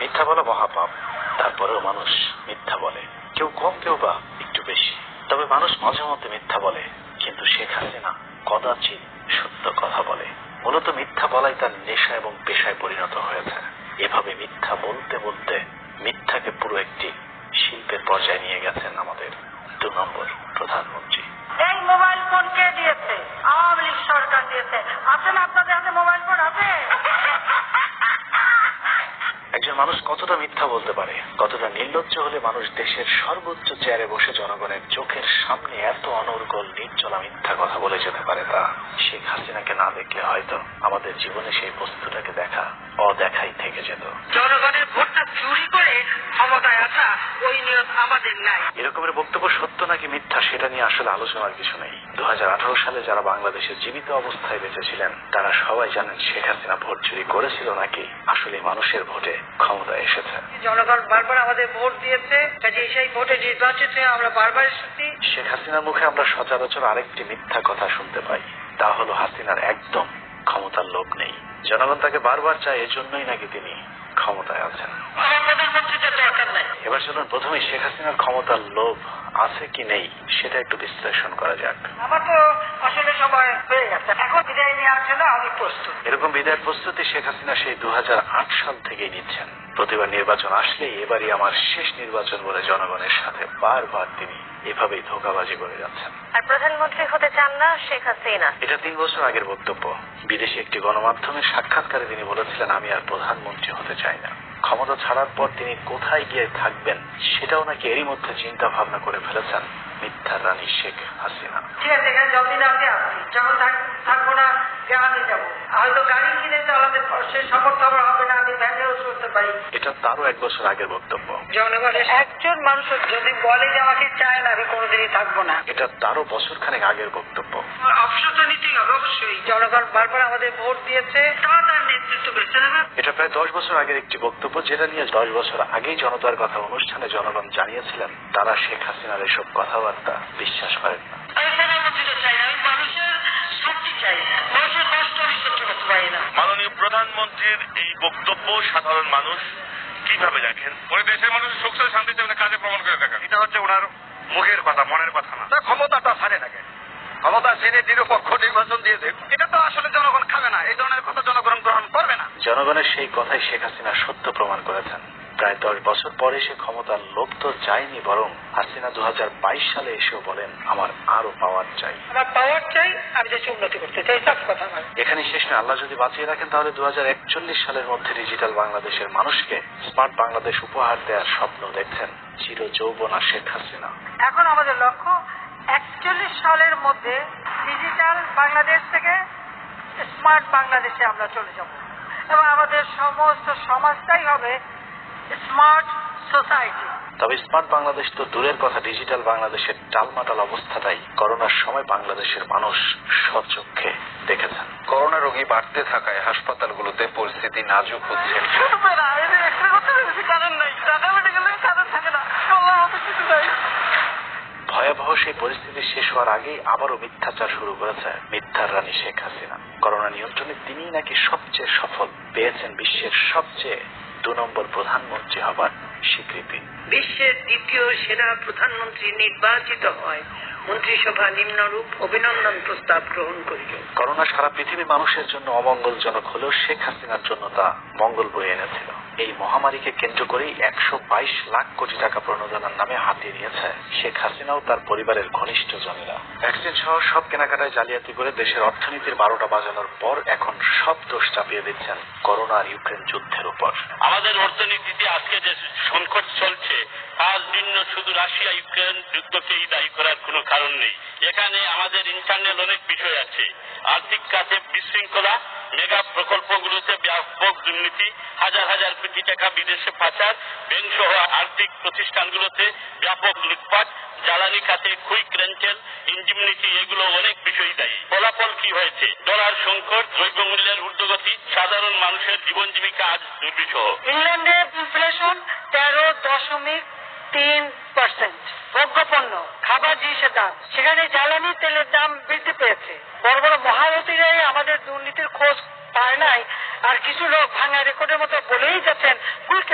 মিথ্যা বলা মহাপাপ। তারপরেও মানুষ মিথ্যা বলে। কেউ কম, কেউ বা একটু বেশি। তবে মানুষ মাঝে মধ্যে মিথ্যা বলে, কিন্তু শেখ হাসিনা কদাচিৎ সত্য কথা বলে। মূলত মিথ্যা বলাই তার নেশা এবং পেশায় পরিণত হয়েছে। এভাবে মিথ্যা বলতে বলতে মিথ্যাকে পুরো একটি শিল্পের পর্যায়ে নিয়ে গেছেন আমাদের দু নম্বর প্রধানমন্ত্রী। এই মোবাইল ফোন কে দিয়েছে আওয়ামী লীগ সরকার দিয়েছে আছে না আপনাদের হাতে মোবাইল ফোন আছে একজন মানুষ কতটা মিথ্যা বলতে পারে। কতটা নির্লজ্জ হলে মানুষ দেশের সর্বোচ্চ চেয়ারে বসে জনগণের চোখের সামনে এত অনর্গল, নির্জলা মিথ্যা কথা বলে যেতে পারে তা। শেখ হাসিনাকে না দেখলে হয়তো আমাদের জীবনে সেই বস্তুটাকে দেখা অদেখাই থেকে যেত। জনগণের ভোটটা চুরি করে ক্ষমতায় আসা ওই নিয়ত আমাদের নাই। এরকমের বক্তব্য সত্য নাকি মিথ্যা সেটা নিয়ে আসলে আলোচনার কিছু নেই। দু হাজার আঠারো সালে যারা বাংলাদেশে জীবিত অবস্থায় বেঁচেছিলেন তারা সবাই জানেন শেখ হাসিনা ভোট চুরি করেছিল নাকি আসলে মানুষের ভোটে ক্ষমতায় এসেছে। জনগণ বারবার আমাদের ভোট দিয়েছে কাজে সেই ভোটে নির্বাচিত আমরা বারবার এসেছি। শেখ হাসিনার মুখে আমরা সচরাচর আরেকটি মিথ্যা কথা শুনতে পাই তা হলো হাসিনার একদম ক্ষমতার লোক নেই। জনগণ তাকে বারবার চায় এজন্যই নাকি তিনি ক্ষমতায় আছেন আমার প্রধানমন্ত্রীদের দরকার নাই এবার চলুন প্রথমে শেখ হাসিনার ক্ষমতার লোভ আছে কি নেই সেটা একটু বিশ্লেষণ করা যাক। আমার তো আসলে সময় হয়ে গেছে। এখন বিদায় নেওয়ার জন্য আমি প্রস্তুত। এরকম বিদায়ের প্রস্তুতি শেখ হাসিনা সেই দু হাজার আট সাল থেকেই নিচ্ছেন। প্রতিবার নির্বাচন আসলেই এবারই আমার শেষ নির্বাচন বলে জনগণের সাথে বারবার তিনি এভাবেই ধোকাবাজি করে যাচ্ছেন। আর প্রধানমন্ত্রী হতে চান না শেখ হাসিনা? এটা তিন বছর আগের বক্তব্য। বিদেশি একটি গণমাধ্যমের সাক্ষাৎকারে তিনি বলেছিলেন আমি আর প্রধানমন্ত্রী হতে চাই না। ক্ষমতা ছাড়ার পর তিনি কোথায় গিয়ে থাকবেন সেটাও নাকি এরই মধ্যে চিন্তা ভাবনা করে ফেলেছেন। মিথ্যার রানী শেখ হাসিনা। ঠিক আছে এখানে যতদিন আপনি আসছি যখন থাকব না গ্রামে যাব। হয়তো গাড়ি কিনে চালাতে আমাদের সে সমর্থ আমার হবে না আমি ভ্যানেও চলতে পারি। এটা তারও এক বছর আগের বক্তব্য। জনগণের একজন মানুষ যদি বলে যে আমাকে চায় না আমি কোনোদিনই থাকব না। এটা তারও বছর খানেক আগের বক্তব্য। অবসর তো নিতেই হবে অবশ্যই। জনগণ বারবার আমাদের ভোট দিয়েছে। তারা তার নেতৃত্ব বেছে নেবে এটা প্রায় দশ বছর আগের একটি বক্তব্য যেটা নিয়ে দশ বছর আগেই জনতার কথা অনুষ্ঠানে জনগণ জানিয়েছিলেন। তারা শেখ হাসিনার এসব কথাবার্তা বিশ্বাস করেন না। না, না। মাননীয় প্রধানমন্ত্রীর এই বক্তব্য সাধারণ মানুষ কীভাবে দেখেন? ওই দেশের মানুষ সুখ শান্তি কাজে প্রমাণ করে দেখেন। এটা হচ্ছে ওনার মুখের কথা মনের কথা না। ক্ষমতাটা ছাড়ে থাকে ক্ষমতা নিরপেক্ষ নির্বাচন দিয়ে দেখ এটা তো আসলে জনগণ খাবে না। এই ধরনের কথা জনগণ গ্রহণ করবে না। জনগণের সেই কথাই শেখ হাসিনা সত্য প্রমাণ করেছেন। প্রায় দশ বছর পরে সে ক্ষমতার লোভ তো চায়নি বরং হাসিনা দু সালে এসেও বলেন আমার আরও পাওয়ার চাই। আমার পাওয়ার চাই আমি দেশে উন্নতি করতে চাই সব কথা এখানে শেষ নয় আল্লাহ যদি বাঁচিয়ে রাখেন তাহলে দু হাজার একচল্লিশ সালের মধ্যে ডিজিটাল বাংলাদেশের মানুষকে স্মার্ট বাংলাদেশ উপহার দেওয়ার স্বপ্ন দেখছেন চির যৌবনা শেখ হাসিনা। এখন আমাদের লক্ষ্য মধ্যে ডিজিটাল বাংলাদেশ থেকে স্মার্ট বাংলাদেশে আমরা চলে যাব। এবং আমাদের সমস্ত সমাজটাই হবে স্মার্ট সোসাইটি তবে স্মার্ট বাংলাদেশ তো দূরের কথা ডিজিটাল বাংলাদেশের টালমাটাল অবস্থাটাই করোনার সময় বাংলাদেশের মানুষ স্বচক্ষে দেখেছেন। করোনা রোগী বাড়তে থাকায় হাসপাতালগুলোতে পরিস্থিতি নাজুক হচ্ছে কারণ নাই টাকা বেটে গেলে কারণ থাকে না আল্লাহ আমাদের কিছু নাই ভয়াবহ সেই পরিস্থিতি শেষ হওয়ার আগেই আবারও মিথ্যাচার শুরু করেছে মিথ্যার রানী শেখ হাসিনা। করোনা নিয়ন্ত্রণে তিনি নাকি সবচেয়ে সফল, পেয়েছেন বিশ্বের সবচেয়ে দু নম্বর প্রধানমন্ত্রী হবার স্বীকৃতি বিশ্বের দ্বিতীয় সেরা প্রধানমন্ত্রী নির্বাচিত হয়। মন্ত্রিসভা নিম্নরূপ অভিনন্দন প্রস্তাব গ্রহণ করিল। করোনা সারা পৃথিবীর মানুষের জন্য অমঙ্গলজনক হলেও শেখ হাসিনার জন্য তা মঙ্গল বয়ে এনেছিল। এই মহামারীকে কেন্দ্র করেই একশো বাইশ লাখ কোটি টাকা প্রণোদনার নামে হাতিয়ে নিয়েছে শেখ হাসিনাও তার পরিবারের ঘনিষ্ঠ জনেরা। ভ্যাকসিন সহ সব কেনাকাটায় জালিয়াতি করে দেশের অর্থনীতির বারোটা বাজানোর পর এখন সব দোষ চাপিয়ে দিচ্ছেন করোনা আর ইউক্রেন যুদ্ধের উপর। আমাদের অর্থনীতিতে আজকে যে সংকট চলছে তার জন্য শুধু রাশিয়া, ইউক্রেন যুদ্ধকেই দায়ী করার কোনো কারণ নেই। এখানে আমাদের ইন্টারনাল অনেক বিষয় আছে। আর্থিক খাতে বিশৃঙ্খলা, মেগা প্রকল্পগুলোতে ব্যাপক দুর্নীতি, হাজার হাজার কোটি টাকা বিদেশে পাচার ব্যাংক সহ আর্থিক প্রতিষ্ঠানগুলোতে ব্যাপক লুটপাট, জ্বালানি খাতে কুইক রেন্টেল ইঞ্জিমনিটি এগুলো অনেক বিষয় দায়ী। ফলাফল কি হয়েছে? ডলার সংকট দ্রব্যমূল্যের ঊর্ধ্বগতি, সাধারণ মানুষের জীবন জীবিকা আজ দুর্বিষহ। ইংল্যান্ডে ইনফ্লেশন তেরো দশমিক তিন পার্সেন্ট ভোগ্যপণ্য খাবার জিনিসের দাম সেখানে জ্বালানি তেলের দাম বৃদ্ধি পেয়েছে। বড় বড় মহারথীরাই আমাদের দুর্নীতির খোঁজ পায় নাই। আর কিছু লোক ভাঙা রেকর্ডের মতো বলেই যাচ্ছেন কুইক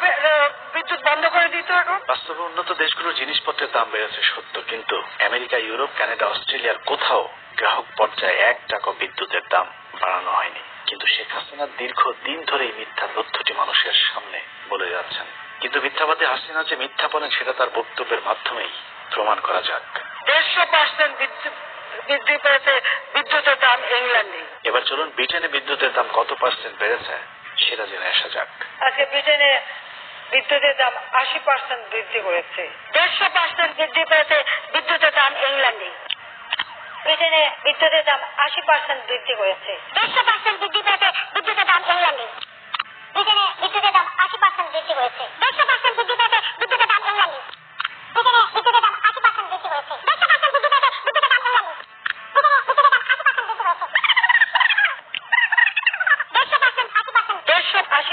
বে- আহ, বিদ্যুৎ বন্ধ করে দিত বাস্তবে উন্নত দেশগুলোর জিনিসপত্রের দাম বেড়েছে সত্য কিন্তু আমেরিকা ইউরোপ কানাডা অস্ট্রেলিয়ার কোথাও গ্রাহক পর্যায়ে এক টাকা বিদ্যুতের দাম বাড়ানো হয়নি। কিন্তু শেখ হাসিনা দীর্ঘ দিন ধরে মিথ্যা তথ্যটি মানুষের সামনে বলে যাচ্ছেন। কিন্তু মিথ্যাবাদী হাসিনা যে মিথ্যা বলেন সেটা তার বক্তব্যের মাধ্যমেই প্রমাণ করা যাক। দেড়শো পার্সেন্ট বৃদ্ধি পেয়েছে বিদ্যুতের দাম ইংল্যান্ডে। এবার চলুন ব্রিটেনে বিদ্যুতের দাম কত পার্সেন্ট বেড়েছে সেটা জেনে আসা যাক। আজকে ব্রিটেনে বিদ্যুতের দাম আশি পার্সেন্ট বৃদ্ধি করেছে। দেড়শো পার্সেন্ট বৃদ্ধি পেয়েছে বিদ্যুতের দাম ইংল্যান্ডে। ব্রিটেনে বিদ্যুতের দাম আশি পার্সেন্ট বৃদ্ধি করেছে। দেড়শো পার্সেন্ট বৃদ্ধি পেয়েছে বিদ্যুতের দাম ইংল্যান্ডে। ব্রিটেনে বিদ্যুতের দাম আশি পার্সেন্ট বৃদ্ধি হয়েছে। দেড়শো পার্সেন্ট বৃদ্ধি পেয়েছে বিদ্যুতের দাম ইংল্যান্ডে ব্রিটেনে বিদ্যুতের দাম আশি পার্সেন্ট বৃদ্ধি হয়েছে। দেড়শো পার্সেন্ট বৃদ্ধি পেয়েছে বিদ্যুতের দাম ইংল্যান্ডে ব্রিটেনে বিদ্যুতের দাম আশি পার্সেন্ট বৃদ্ধি হয়েছে। দেড়শো পার্সেন্ট আশি পার্সেন্ট দেড়শো আশি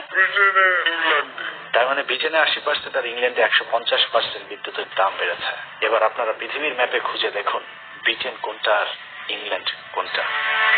তার মানে ব্রিটেনে আশি পার্সেন্ট আর ইংল্যান্ডে একশো পঞ্চাশ পার্সেন্ট বিদ্যুতের দাম বেড়েছে। এবার আপনারা পৃথিবীর ম্যাপে খুঁজে দেখুন ব্রিটেন কোনটা আর ইংল্যান্ড কোনটা।